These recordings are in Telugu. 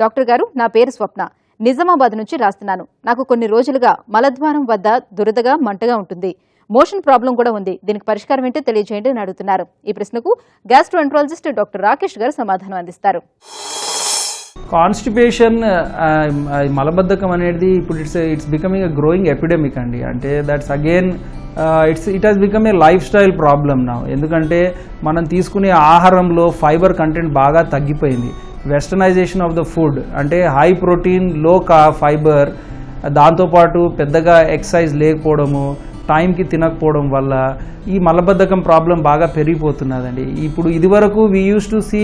డాక్టర్ గారు నా పేరు స్వప్న. నిజామాబాద్ నుంచి రాస్తున్నాను. నాకు కొన్ని రోజులుగా మలద్వారం వద్ద దురదగా మంటగా ఉంటుంది. మోషన్ ప్రాబ్లం కూడా ఉంది. దీనికి పరిష్కారం ఏంటో తెలియజేయండి అని అడుగుతున్నారు. ఈ ప్రశ్నకు గ్యాస్ట్రోఎంట్రాలజిస్ట్ డాక్టర్ రాకేష్ గారు సమాధానం అందిస్తారు. కాన్స్టిపేషన్ మలబద్ధకం అనేది ఇప్పుడు it's it's becoming a growing epidemic అండి. అంటే that's again it's it has become a life style problem నా ఎందుకంటే మనం తీసుకునే ఆహారంలో ఫైబర్ కంటెంట్ బాగా తగ్గిపోయింది. వెస్టర్నైజేషన్ ఆఫ్ ద ఫుడ్ అంటే హై ప్రోటీన్లో కా ఫైబర్ దాంతోపాటు పెద్దగా ఎక్సర్సైజ్ లేకపోవడము టైంకి తినకపోవడం వల్ల ఈ మలబద్ధకం ప్రాబ్లం బాగా పెరిగిపోతున్నదండి. ఇప్పుడు ఇదివరకు we use to see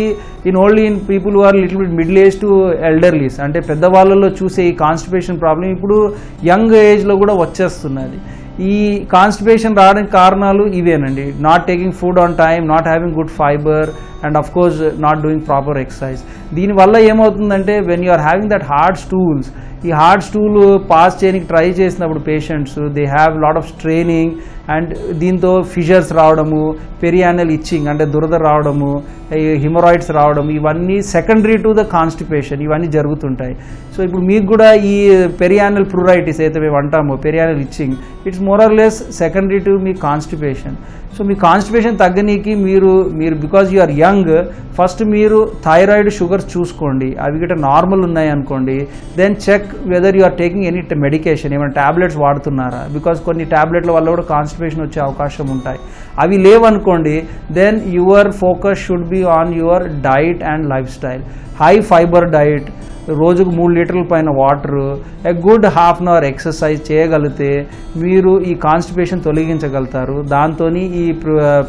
in only in people are little bit middle age to elderlies అంటే పెద్దవాళ్ళలో చూసే ఈ కాన్స్టిపేషన్ ప్రాబ్లం ఇప్పుడు యంగ్ ఏజ్లో కూడా వచ్చేస్తున్నది. ఈ కాన్స్టిపేషన్ రావడానికి కారణాలు ఇవేనండి. Not taking food on time not having good fibre and of course not doing proper exercise దీనివల్ల ఏమవుతుందంటే when you are having that hard stools ఈ హార్డ్ స్టూల్ పాస్ చేయడానికి ట్రై చేసినప్పుడు patients they have lot of straining and దీంతో ఫిషర్స్ రావడము పెరియానల్ ఇచ్చింగ్ అంటే దురద రావడము హిమరాయిడ్స్ రావడం ఇవన్నీ సెకండరీ టు ద కాన్స్టిపేషన్ ఇవన్నీ జరుగుతుంటాయి. సో ఇప్పుడు మీకు కూడా ఈ పెరియానల్ ప్లూరైటిస్ అయితే మేము అంటాము perianal itching it's more or less secondary to me constipation so మీ కాన్స్టిపేషన్ తగ్గనీకి మీరు మీరు because you are young first మీరు థైరాయిడ్ షుగర్స్ చూసుకోండి. అవి గిట్ట నార్మల్ ఉన్నాయి అనుకోండి. Then check whether you are taking any medication ఏమైనా టాబ్లెట్స్ వాడుతున్నారా? బికాజ్ కొన్ని టాబ్లెట్ల వల్ల కూడా కాన్స్టిపేషన్ వచ్చే అవకాశం ఉంటాయి. అవి లేవనుకోండి then your focus should be on your diet and life style high fibre diet రోజుకు మూడు లీటర్ల పైన water a good half an hour exercise చేయగలిగితే మీరు ఈ కాన్స్టిపేషన్ తొలగించగలుగుతారు. దాంతో ఈ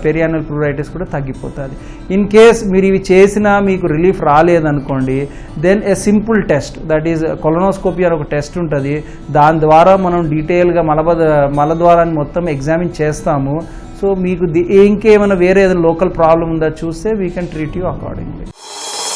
పెరియానల్ ప్లూరైటిస్ కూడా తగ్గిపోతుంది. ఇన్ కేస్ మీరు ఇవి చేసినా మీకు రిలీఫ్ రాలేదనుకోండి then a simple test that is colonoscopy అని ఒక టెస్ట్ ఉంటుంది. దాని ద్వారా మనం డీటెయిల్గా మలబద ద్వారా మొత్తం ఎగ్జామిన్ చేస్తాము. సో మీకు ఇంకేమైనా వేరే ఏదైనా లోకల్ ప్రాబ్లం ఉందా చూస్తే we can treat you accordingly